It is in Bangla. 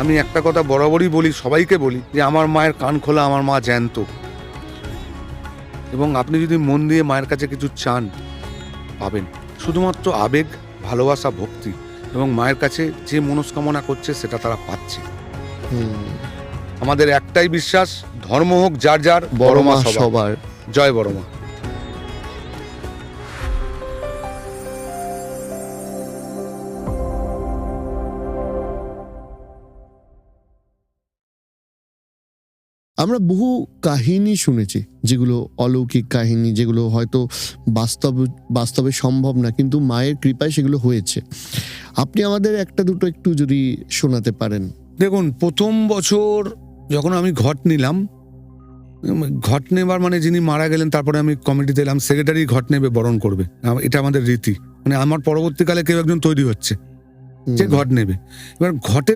আমি একটা কথা বরাবরই বলি সবাইকে বলি যে আমার মায়ের কান খোলা আমার মা জ্যান্ত। এবং আপনি যদি মন দিয়ে মায়ের কাছে কিছু চান পাবেন। শুধুমাত্র আবেগ ভালোবাসা ভক্তি এবং মায়ের কাছে যে মনস্কামনা করছে সেটা তারা পাচ্ছে। আমাদের একটাই বিশ্বাস ধর্ম হোক যার যার বড় মা সবার। জয় বড় মা আমরা বহু কাহিনী শুনেছি যেগুলো অলৌকিক কাহিনী যেগুলো হয়তো বাস্তব বাস্তবে সম্ভব না কিন্তু মায়ের কৃপায় সেগুলো হয়েছে। আপনি আমাদের একটা দুটো একটু যদি শোনাতে পারেন। দেখুন প্রথম বছর যখন আমি ঘট নিলাম ঘট নেবার মানে যিনি মারা গেলেন তারপরে আমি কমিটিতে এলাম সেক্রেটারি ঘট নেবে বরণ করবে। এটা আমাদের রীতি। মানে আমার পরবর্তীকালে কেউ একজন তৈরি হচ্ছে যে ঘট নেবে। এবার ঘটে